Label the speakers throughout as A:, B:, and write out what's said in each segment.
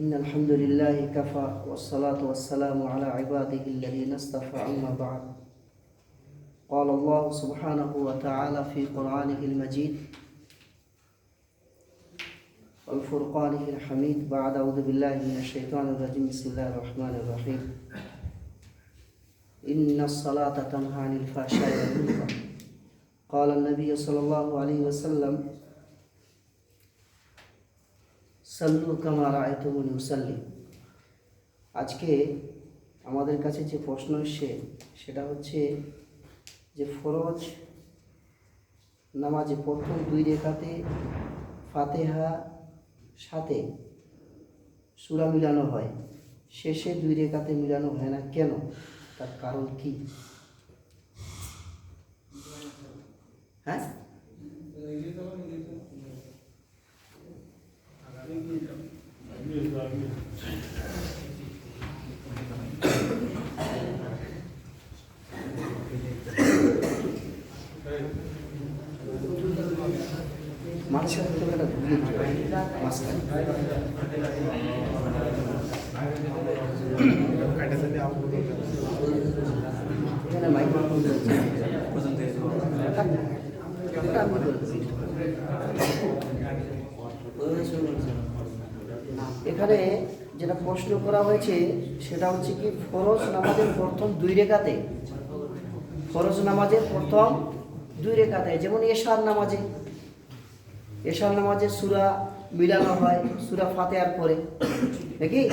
A: إن الحمد لله كفى والصلاة والسلام على عباده الذين اصطفى أما بعد. قال الله سبحانه وتعالى في قرآنه المجيد والفرقانه الحميد. بعد أعوذ بالله من الشيطان الرجيم. بسم الله الرحمن الرحيم. إن الصلاة تنهى عن الفحشاء والمنكر. قال النبي صلى الله عليه وسلم সাল্লু কামা রায়তুমুনি মুসাল্লি আজকে আমাদের কাছে যে প্রশ্ন এসছে, সেটা হচ্ছে যে ফরজ নামাজে প্রথম দুই রেখাতে ফাতেহা সাথে সুরা মিলানো হয়, শেষে দুই রেখাতে মিলানো হয় না কেন? তার কারণ কি? হ্যাঁ? মানুষের তো একটা ভুল মাঝখানে। এখানে। এখানে যেটা প্রশ্ন করা হয়েছে, সেটা হচ্ছে কি ফরজ নামাজের প্রথম দুই রেখাতে? ফরজ নামাজের প্রথম দুই রেখাতে, যেমন এশার নামাজে। এশার নামাজে সুরা মিলানো হয়, সুরা ফাতেহার পরে। নাকি?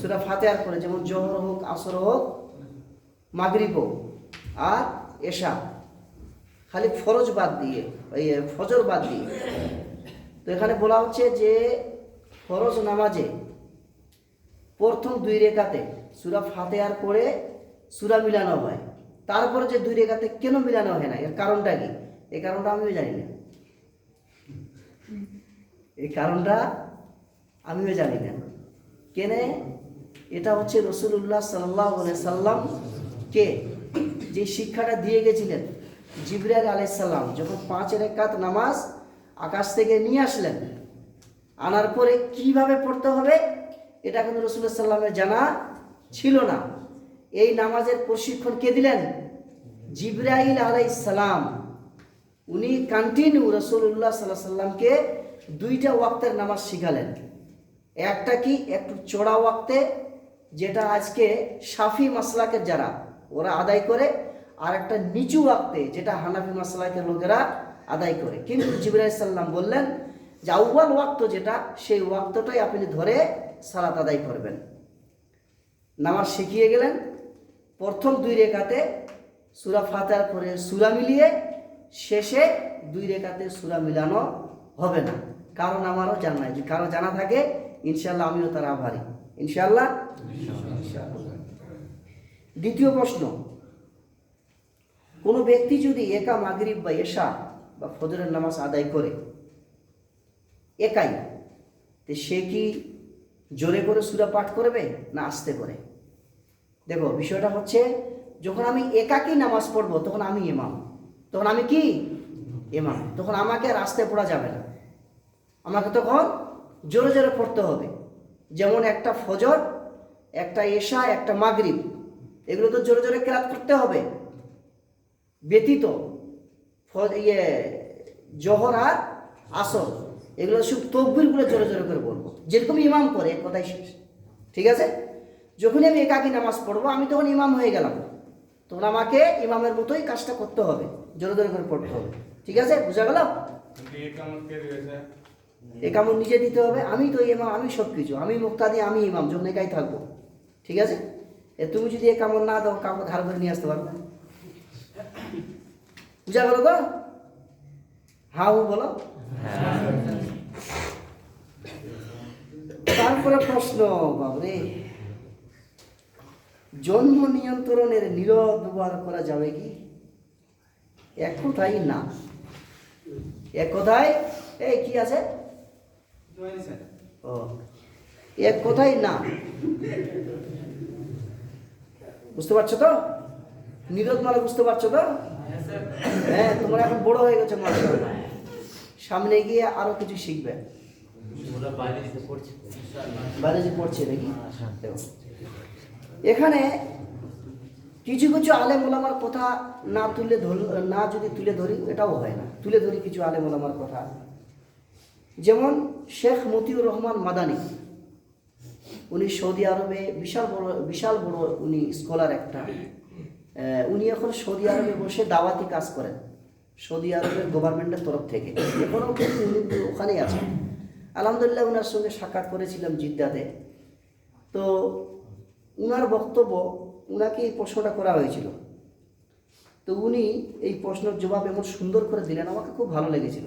A: সুরা ফাতেহার পরে, যেমন জহর হোক, আসর হোক, মাগরিব হোক, আর এশা। খালি ফরজ বাদ দিয়ে, এই ফজর বাদ দিয়ে। তো এখানে বলা হচ্ছে যে, ফরজ নামাজে প্রথম দুই রেখাতে সুরা ফাতেহার পরে সুরা মিলানো হয়। তারপরে যে দুই রেখাতে কেন মিলানো হয় না? এর কারণটা কি? এই কারণটা আমিও জানি না। এই কারণটা আমিও জানি না। কেনে? এটা হচ্ছে রসুল্লাহ সাল্লাহ সাল্লাম কে? যে শিক্ষাটা দিয়ে গেছিলেন। জিবরাইল আলাইসাল্লাম যখন পাঁচ রেখাত নামাজ আকাশ থেকে নিয়ে আসলেন, আনার পরে কীভাবে পড়তে হবে? এটা কিন্তু রসুল্লাহ সাল্লামের জানা ছিল না। এই নামাজের প্রশিক্ষণ কে দিলেন? জিব্রাইল আলাইসাল্লাম উনি কন্টিনিউ রসুল্লাহ সাল্লাহ সাল্লামকে দুইটা ওয়াক্তের নামাজ শিখালেন। একটা কি একটু চড়া ওয়াক্তে, যেটা আজকে সাফি মাসলাকের যারা, ওরা আদায় করে, আর একটা নিচু ওয়াক্তে, যেটা হানাফি মাসলাকের লোকেরা আদায় করে। কিন্তু জিবরাই সাল্লাম বললেন যে আউ্বাল ওয়াক্ত যেটা, সেই ওয়াক্তটাই আপনি ধরে সালাত আদায় করবেন। নামাজ শিখিয়ে গেলেন। প্রথম দুই রেখাতে সুরা ফাতার করে সুরা মিলিয়ে শেষে দুই রেখাতে সুরা মিলানো হবে না। কারণ আমারও জানা নাই। যে কারও জানা থাকে ইনশাল্লাহ আমিও তার আভারী। ইনশাল্লাহ দ্বিতীয় প্রশ্ন। কোনো ব্যক্তি যদি একা মাগরিব বা এশা বা ফজরের নামাজ আদায় করে, একাই, তো সে কি জোরে করে সুরা পাঠ করবে না আস্তে করে? দেখো, বিষয়টা হচ্ছে, যখন আমি একাকেই নামাজ পড়ব, তখন আমি ইমাম। তখন আমি কি? ইমাম। তখন আমাকে আস্তে পড়া যাবে না। আমাকে তখন জোরে জোরে পড়তে হবে। যেমন একটা ফজর, একটা এশা, একটা মাগরিব। এগুলো তো জোরে জোরে কেরাত করতে হবে। ব্যতীত ইয়ে জহর আর আসর। এগুলো শুধু তকবিরগুলো জোরে জোরে করে বলব যেরকম ইমাম করে কথাই শেষ। ঠিক আছে? যখনই আমি একাকি নামাজ পড়ব, আমি তখন ইমাম হয়ে গেলাম। তখন আমাকে ইমামের মতোই কাজটা করতে হবে জোরে জোরে করে পড়তে হবে। ঠিক আছে? বুঝা গেল? একামন নিজে দিতে হবে আমি তো ইমাম আমি সব কিছু আমি মুক্তাদি আমি ইমাম যখন একাই থাকব। ঠিক আছে? এ তুমি যদি এ কামড় না দাও কাউকে ধার করে নিয়ে আসতে পারবে। বুঝা গেল তো হ্যাঁ ও বলো। তারপরে তারপরে প্রশ্ন বাবরে। জন্ম নিয়ন্ত্রণের নীরব ব্যবহার করা যাবে কি? এক কথাই না। এক কথায় এই কি আছে? ও এক কথাই না। বুঝতে পারছ তো? নীরব মানে বুঝতে পারছ তো? হ্যাঁ তোমরা এখন বড় হয়ে গেছে সামনে গিয়ে আরও কিছু শিখবে। বাইরে যে পড়ছে। নাকি? দেখো। এখানে কিছু কিছু আলেম কথা না তুলে ধর, না যদি তুলে ধরি, এটাও হয় না। তুলে ধরি কিছু আলেম ওলামার কথা। যেমন শেখ মতিউর রহমান মাদানি, উনি সৌদি আরবে বিশাল বড় বিশাল বড় উনি স্কলার একটা। উনি এখন সৌদি আরবে বসে দাওয়াতি কাজ করেন। সৌদি আরবের গভর্নমেন্টের তরফ থেকে। এখনও কিন্তু উনি ওখানেই আছেন। আলহামদুলিল্লাহ ওনার সঙ্গে সাক্ষাৎ করেছিলাম জিদ্দাতে। তো উনার বক্তব্য উনাকে এই প্রশ্নটা করা হয়েছিল। তো উনি এই প্রশ্নের জবাব এমন সুন্দর করে দিলেন, আমাকে খুব ভালো লেগেছিল।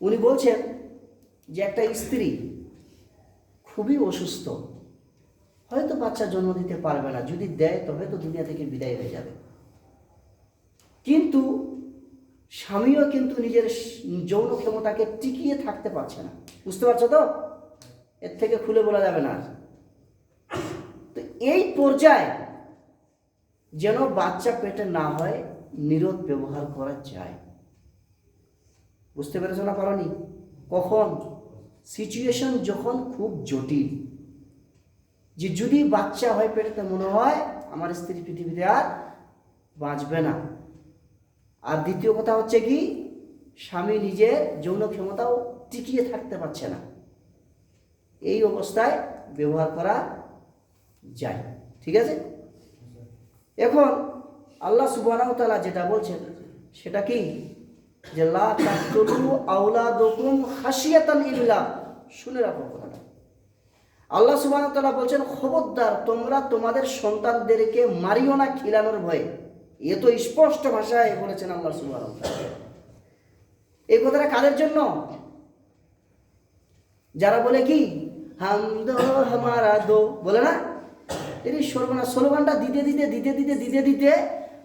A: উনি বলছেন যে একটা স্ত্রী খুবই অসুস্থ, হয়তো বাচ্চা জন্ম দিতে পারবে না, যদি দেয় তবে তো দুনিয়া থেকে বিদায় হয়ে যাবে। কিন্তু স্বামীও কিন্তু নিজের যৌন ক্ষমতাকে টিকিয়ে থাকতে পারছে না। বুঝতে পারছ তো? এর থেকে খুলে বলা যাবে না এই পর্যায়ে যেন বাচ্চা পেটে না হয়, নিরোধ ব্যবহার করা যায়। বুঝতে পেরেছ না পারনি? কখন? সিচুয়েশন যখন খুব জটিল, যে যদি বাচ্চা হয় পেটেতে মনে হয়, আমার স্ত্রী পৃথিবীতে আর বাঁচবে না। আর দ্বিতীয় কথা হচ্ছে কি, স্বামী নিজের যৌন ক্ষমতাও টিকিয়ে থাকতে পারছে না। এই অবস্থায় ব্যবহার করা যায় ঠিক আছে? এখন আল্লাহ তাআলা যেটা বলছেন, সেটা কি? যে লা তাকতুলু ইল্লা, শুনে রাখো কথাটা। আল্লাহ তাআলা বলছেন, খবরদার, তোমরা তোমাদের সন্তানদেরকে মারিও না খিলানোর ভয়ে। এ তো স্পষ্ট ভাষায় বলেছেন আল্লাহ তাআলা। এই কথাটা কাদের জন্য? যারা বলে কি? হাম দো হামারা দো বলে না? এই সর্বনা স্লোগানটা দিতে দিতে দিতে দিতে দিতে দিতে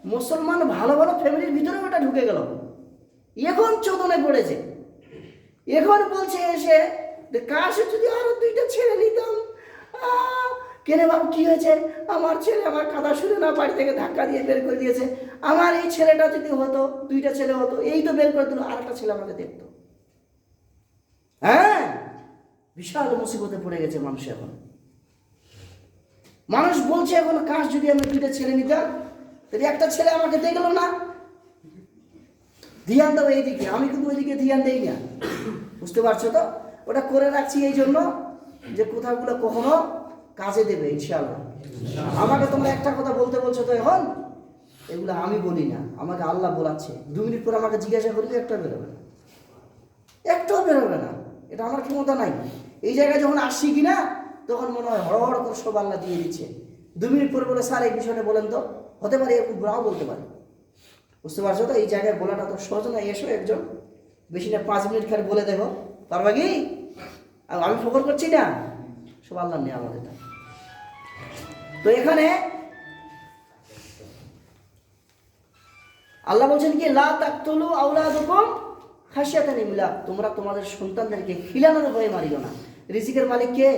A: মুসলমান ভালো ভালো ফ্যামিলির ভিতরে ওটা ঢুকে গেল। এখন চোদনে পড়েছে। এখন বলছে এসে কাশে যদি আরও দুইটা ছেড়ে নিতাম? কেনে বাবু, কি হয়েছে? আমার ছেলে আমার কথা শুনে না বাড়ি থেকে ধাক্কা দিয়ে বের করে দিয়েছে। আমার এই ছেলেটা যদি হতো, দুইটা ছেলে হতো, এই তো বের করে দিল আর একটা ছেলে আমাকে দেখতো। হ্যাঁ? বিশাল মুসিবতে পড়ে গেছে মানুষ এখন। মানুষ বলছে এখন কাজ যদি আমি দুইটা ছেলে নিতাম, তাহলে একটা ছেলে আমাকে দেখল না? ধ্যান দাও এইদিকে, আমি কিন্তু ওইদিকে ধ্যান দেই না। বুঝতে পারছ তো? ওটা করে রাখছি এই জন্য যে কোথাগুলো কখনো কাজে দেবে, ইনশাআল্লাহ। আমাকে তোমরা একটা কথা বলতে বলছো তো এখন? এগুলো আমি বলি না, আমাকে আল্লাহ বলাচ্ছে। দু মিনিট পর আমাকে জিজ্ঞাসা করলে একটা বেরোবে না। একটাও বেরোবে না। এটা আমার ক্ষমতা নাই। এই জায়গায় যখন আসছি কিনা তখন মনে হয় হড় হড় করে সব আল্লাহ দিয়ে দিচ্ছে। দু মিনিট পরে বলে, স্যার, এই বিষয়টা বলেন তো। হতে পারে এরকম নাও বলতে পারে। বুঝতে পারছ তো? এই জায়গায় বলাটা তো সহজ না, এসো একজন। বেশি না, পাঁচ মিনিট খালি বলে দেখো। পারবা কি? আমি ফকর করছি না? সব আল্লাহ নেই আমাদের তো। এখানে আল্লাহ বলছেন কি, লা তাকতুলু আওলাদুকুম খাশিয়াতান ইমলাক তোমরা তোমাদের সন্তানদেরকে খিলানোর ভয়ে মারিও না। রিজিকের মালিক কে?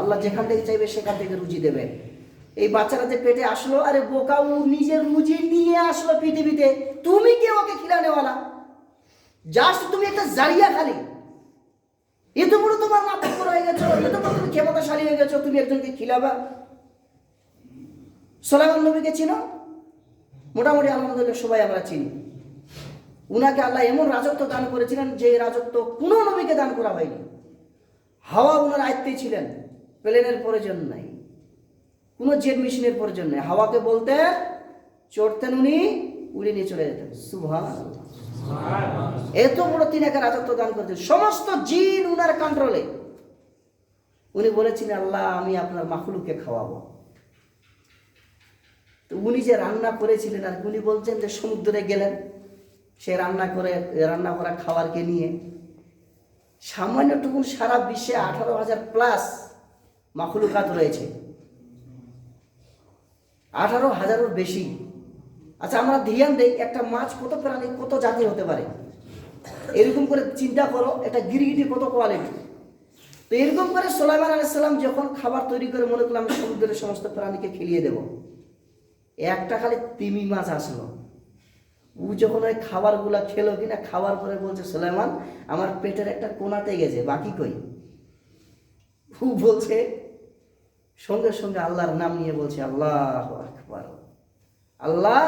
A: আল্লাহ যেখান থেকে চাইবে সেখান থেকে রুজি দেবে। এই বাচ্চারা যে পেটে আসলো, আরে বোকা, ও নিজের রুজি নিয়ে আসলো পৃথিবীতে। তুমি কে ওকে জাস্ট তুমি একটা জারিয়া খালি। এত বড় তোমার হয়ে গেছো এত বড় তুমি ক্ষমতাশালী হয়ে গেছো, তুমি একজনকে খিলাবা। সোলাইমান নবীকে চিনো? মোটামুটি আলহামদুলিল্লাহ সবাই আমরা চিনি। উনাকে আল্লাহ এমন রাজত্ব দান করেছিলেন যে রাজত্ব কোনো নবীকে দান করা হয়নি। হাওয়া উনার আয়ত্তেই ছিলেন। প্লেনের প্রয়োজন নাই। কোনো জেট মেশিনের প্রয়োজন নেই। হাওয়াকে বলতে চড়তেন উনি, উড়ে নিয়ে চলে যেতেন। সুভান এত বড় তিনি তিনাকে রাজত্ব দান করেছেন। সমস্ত জিন উনার কন্ট্রোলে উনি বলেছিলেন আল্লাহ, আমি আপনার মাখলুকে খাওয়াবো। তো উনি যে রান্না করেছিলেন, আর উনি বলছেন যে সমুদ্রে গেলেন। সে রান্না করে, রান্না করা খাবারকে নিয়ে সামান্যটুকু সারা বিশ্বে আঠারো হাজার প্লাস মাখলুকাত রয়েছে। আঠারো হাজারের বেশি। আচ্ছা আমরা ধ্যান দেই, একটা মাছ কত প্রাণী, কত জাতি হতে পারে? এরকম করে চিন্তা করো, একটা গিরগিটি কত কোয়ালিটি তো এরকম করে সোলাইমান আলাইসাল্লাম যখন খাবার তৈরি করে মনে করলাম সমুদ্রের সমস্ত প্রাণীকে খেলিয়ে দেব। একটা খালি তিমি মাছ আসলো। ও যখন ওই খাবারগুলা খেলো কিনা খাবার পরে বলছে সোলাইমান আমার পেটের একটা কোনাতে গেছে বাকি কই? ও বলছে সঙ্গে সঙ্গে আল্লাহর নাম নিয়ে বলছে আল্লাহ আকবার। আল্লাহ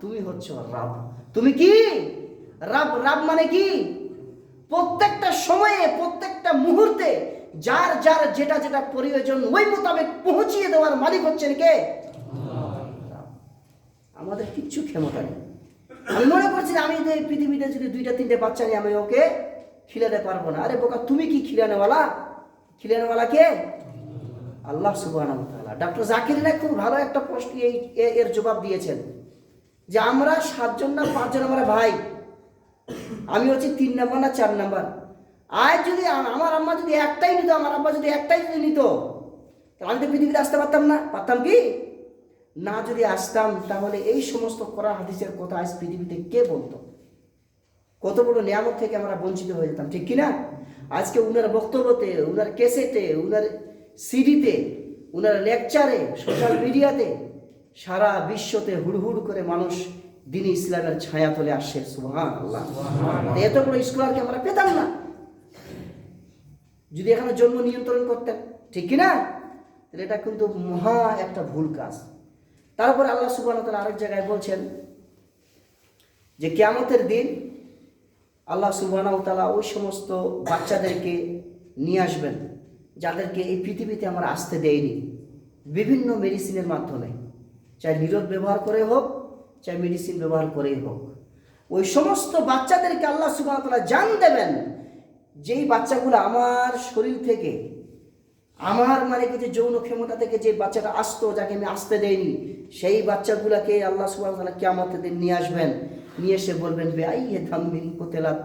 A: তুমি হচ্ছে রাব। তুমি কি? রাব রাব মানে কি? প্রত্যেকটা সময়ে প্রত্যেকটা মুহূর্তে যার যার যেটা যেটা প্রয়োজন ওই মোতাবেক পৌঁছিয়ে দেওয়ার মালিক হচ্ছেন কে? আমাদের কিচ্ছু ক্ষমতা নেই। আমি মনে করছি আমি যে পৃথিবীতে যদি দুইটা, তিনটে বাচ্চা নিয়ে আমি ওকে খিলাতে পারব না। আরে বোকা, তুমি কি খিলানেওয়ালা? খিলানেওয়ালা কে? আল্লাহ সুবাহ ডক্টর জাকির নায়ক খুব ভালো একটা প্রশ্ন এই এর জবাব দিয়েছেন যে আমরা সাতজন না পাঁচজন আমরা ভাই? আমি হচ্ছি তিন নাম্বার না চার নাম্বার? আজ যদি আমার আম্মা যদি একটাই নিত, আমার আব্বা যদি একটাই যদি নিত, তাহলে আমি তো পৃথিবীতে আসতে পারতাম না। পারতাম কি? না যদি আসতাম তাহলে এই সমস্ত করা হাদিসের কথা আজ পৃথিবীতে কে বলতো? কত বড় নিয়ামত থেকে আমরা বঞ্চিত হয়ে যেতাম ঠিক কিনা? আজকে উনার বক্তব্যতে উনার কেসেটে উনার সিডিতে উনার লেকচারে সোশ্যাল মিডিয়াতে সারা বিশ্বতে হুড়হুড় করে মানুষ দিন ইসলামের ছায়া তলে সুবহান আল্লাহ এত বড় স্কলারকে আমরা পেতাম না। যদি এখানে জন্ম নিয়ন্ত্রণ করতেন ঠিক কিনা? তাহলে এটা কিন্তু মহা একটা ভুল কাজ। তারপরে আল্লাহ সুবাহ আরেক জায়গায় বলছেন যে কেয়ামতের দিন আল্লাহ সুবাহ তালা ওই সমস্ত বাচ্চাদেরকে নিয়ে আসবেন যাদেরকে এই পৃথিবীতে আমরা আসতে দেয়নি। বিভিন্ন মেডিসিনের মাধ্যমে। চাই নিরোধ ব্যবহার করে হোক, চাই মেডিসিন ব্যবহার করেই হোক। ওই সমস্ত বাচ্চাদেরকে আল্লাহ সুবাহ তালা জান দেবেন, যেই বাচ্চাগুলো আমার শরীর থেকে আমার মানে কি যে যৌন ক্ষমতা থেকে যে বাচ্চাটা আসতো, যাকে আমি আসতে দেয়নি সেই বাচ্চাগুলাকে আল্লাহ সুবাহ কেমতের দিন নিয়ে আসবেন। নিয়ে এসে বলবেন বে আই হে ধাম্বিন কোতেলাত,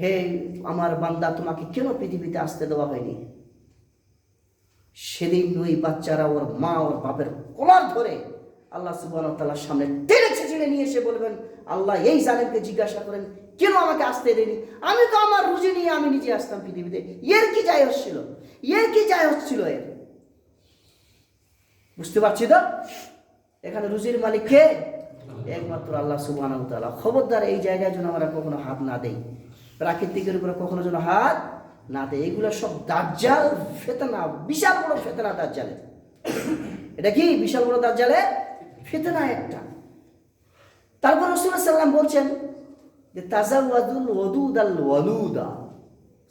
A: হে আমার বান্দা, তোমাকে কেন পৃথিবীতে আসতে দেওয়া হয়নি? সেদিন ওই বাচ্চারা, ওর মা, ওর বাপের কলার ধরে আল্লাহ সুবাহ তাল্লার সামনে টেনে ছেঁচড়ে নিয়ে এসে বলবেন, আল্লাহ, এই জালেমকে জিজ্ঞাসা করেন কেন আমাকে আসতে দেয়নি? আমি তো আমার রুজি নিয়ে আমি নিজে আসতাম পৃথিবীতে। এর কি যাই হচ্ছিল? এর কি যাই হচ্ছিল এর? বুঝতে পারছি তো? এখানে রুজির মালিক কে? একমাত্র আল্লাহ সুবাহ খবরদার এই জায়গায় যেন আমরা কখনো হাত না দেই। প্রাকৃতিকের উপরে কখনো যেন হাত না দেয় এগুলো সব দাজ্জাল ফেতনা, বিশাল বড় ফেতনা দাজ্জালের। এটা কি বিশাল বড় দাজ্জালে ফেতনা একটা। তারপর রসুল্লাহ সাল্লাম বলছেন যে তাজাওয়াদুল ওদুদ আল ওয়ালুদা।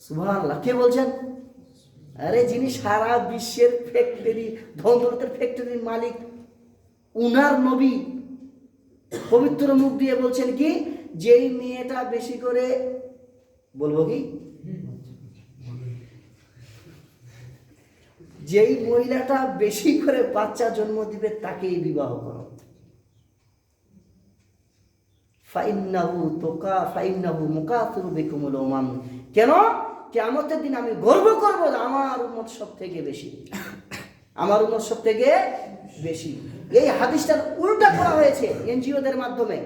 A: সুবহানাল্লাহ। কে বলছেন? আরে যিনি সারা বিশ্বের ফ্যাক্টরি ধনদৌলতের ফ্যাক্টরির মালিক, উনার নবী, পবিত্র মুখ দিয়ে বলছেন কি, যেই মেয়েটা বেশি করে, বলব কি? যেই মহিলাটা বেশি করে বাচ্চা জন্ম দিবে তাকেই বিবাহ করো। ফাইন্নাহু তোকা, ফাইন্নাহু মুকাতুরু বিকুমুল ওমান কেন? কেমতের দিন আমি গর্ব করব আমার উন্মত সব থেকে বেশি। আমার উন্মত সব থেকে বেশি। এই হাদিসটার উল্টা করা হয়েছে এনজিওদের মাধ্যমে।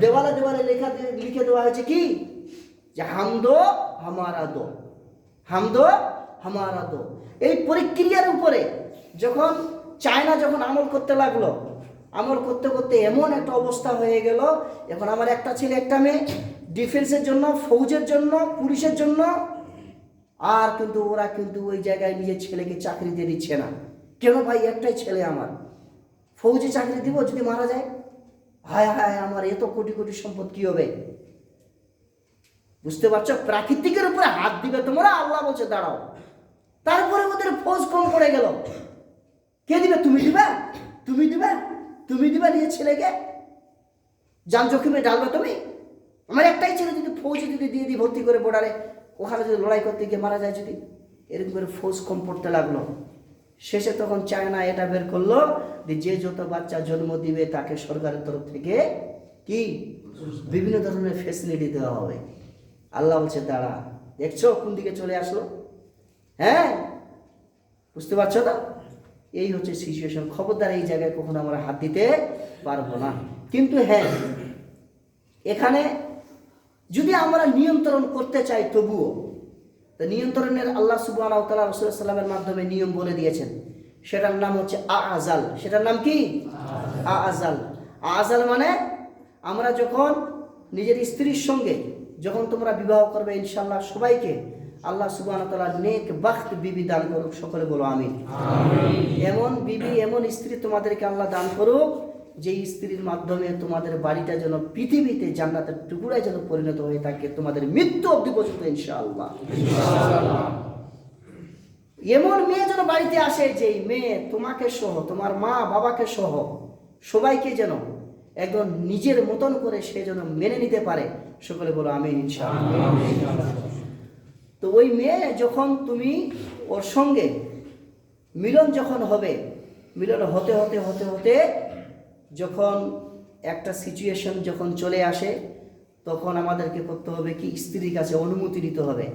A: দেওয়ালে দেওয়ালে লেখা, লিখে দেওয়া হয়েছে কি? যে হামদো হামারা দো হামদো হামারা দো এই পরিক্রিয়ার উপরে যখন চায়না যখন আমল করতে লাগল আমল করতে করতে এমন একটা অবস্থা হয়ে গেল। এখন আমার একটা ছেলে, একটা মেয়ে, ডিফেন্সের জন্য, ফৌজের জন্য, পুলিশের জন্য, আর কিন্তু ওরা কিন্তু ওই জায়গায় নিজের ছেলেকে চাকরি দিয়ে দিচ্ছে না। কেন ভাই? একটাই ছেলে আমার। ফৌজে চাকরি দিব, যদি মারা যায়? হায় হায়, আমার এত কোটি কোটি সম্পদ কি হবে? বুঝতে পারছ? প্রাকৃতিকের উপরে হাত দিবে তোমরা, আল্লাহ বলছে, দাঁড়াও। তারপরে ওদের ফৌজ কম পড়ে গেল। কে দিবে? তুমি দিবে? তুমি দিবে? তুমি দিবে নিজের ছেলেকে? যান জখিমে ডালবে তুমি? আমার একটাই ছেলে যদি ফৌজে যদি দিয়ে দিই ভর্তি করে বর্ডারে ওখানে যদি লড়াই করতে গিয়ে মারা যায় যদি? এরকম করে ফৌজ কম পড়তে লাগল। শেষে তখন চায়না এটা বের করল যে যে যত বাচ্চা জন্ম দিবে তাকে সরকারের তরফ থেকে কি? বিভিন্ন ধরনের ফেসিলিটি দেওয়া হবে। আল্লাহ বলছে, দাঁড়া, দেখছ কোন দিকে চলে আসলো? হ্যাঁ? বুঝতে পারছ তো? এই হচ্ছে সিচুয়েশন খবরদার এই জায়গায় কখনো আমরা হাত দিতে পারব না। কিন্তু হ্যাঁ এখানে যদি আমরা নিয়ন্ত্রণ করতে চাই তবুও নিয়ন্ত্রণের আল্লাহ সুবাহ তালা রসুলামের মাধ্যমে নিয়ম বলে দিয়েছেন। সেটার নাম হচ্ছে আ আজাল সেটার নাম কি? আ আজাল আ আজাল মানে আমরা যখন নিজের স্ত্রীর সঙ্গে যখন তোমরা বিবাহ করবে ইনশাল্লাহ সবাইকে আল্লাহ সুবাহ তালা নেক বাখত বিবি দান করুক সকলে বলো আমি এমন বিবি এমন স্ত্রী তোমাদেরকে আল্লাহ দান করুক যে স্ত্রীর মাধ্যমে তোমাদের বাড়িটা যেন পৃথিবীতে জান্নাতের টুকুরায় যেন পরিণত হয়ে থাকে তোমাদের মৃত্যু অবধি পর্যন্ত ইনশাআল্লাহ। এমন মেয়ে যেন বাড়িতে আসে যেই মেয়ে তোমাকে সহ তোমার মা বাবাকে সহ সবাইকে যেন একদম নিজের মতন করে সে যেন মেনে নিতে পারে সকলে বলো আমি ইনশাআল্লাহ। তো ওই মেয়ে যখন তুমি ওর সঙ্গে মিলন যখন হবে, মিলন হতে হতে হতে হতে যখন একটা সিচুয়েশন যখন চলে আসে, তখন আমাদেরকে করতে হবে কি? স্ত্রীর কাছে অনুমতি নিতে হবে।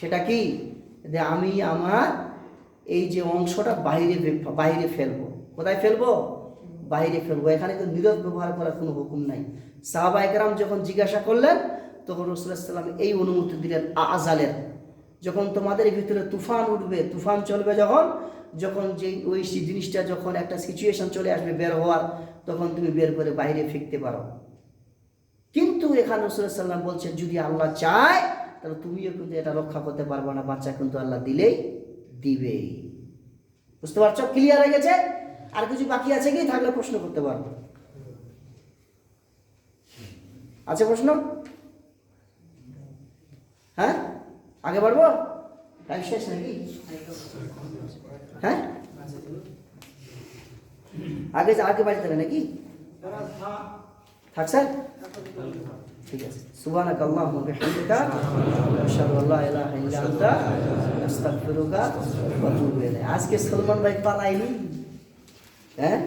A: সেটা কি? যে আমি আমার এই যে অংশটা বাইরে বাইরে ফেলব। কোথায় ফেলব? বাইরে ফেলব। এখানে তো নীরব ব্যবহার করার কোনো হুকুম নাই। সাহাবা যখন জিজ্ঞাসা করলেন, তখন রসুল্লাহ সাল্লাম এই অনুমতি দিলেন আজালের যখন তোমাদের ভিতরে তুফান উঠবে, তুফান চলবে যখন যখন যে ওই জিনিসটা যখন একটা সিচুয়েশন চলে আসবে বের হওয়ার, তখন তুমি বের করে বাইরে ফেকতে পারো। কিন্তু এখানে সাল্লাম বলছেন, যদি আল্লাহ চায়, তাহলে তুমিও কিন্তু এটা রক্ষা করতে পারবে না, বাচ্চা কিন্তু আল্লাহ দিলেই দিবেই বুঝতে পারছ? ক্লিয়ার হয়ে গেছে? আর কিছু বাকি আছে কি? থাকলে প্রশ্ন করতে পারব আছে প্রশ্ন? হ্যাঁ? আগে বাড়বো? টাইম শেষ নাকি? হ্যাঁ? আগে আগে বাড়িতে হবে নাকি? থাক স্যার। ঠিক আছে। সুবহানাক আল্লাহুম্মা বিহামদিকা। আশহাদু আল্লা ইলাহা ইল্লা আনতা। আস্তাগফিরুকা ওয়া আতুবু ইলাইক। আজকে সলমান ভাই পালাইনি হ্যাঁ?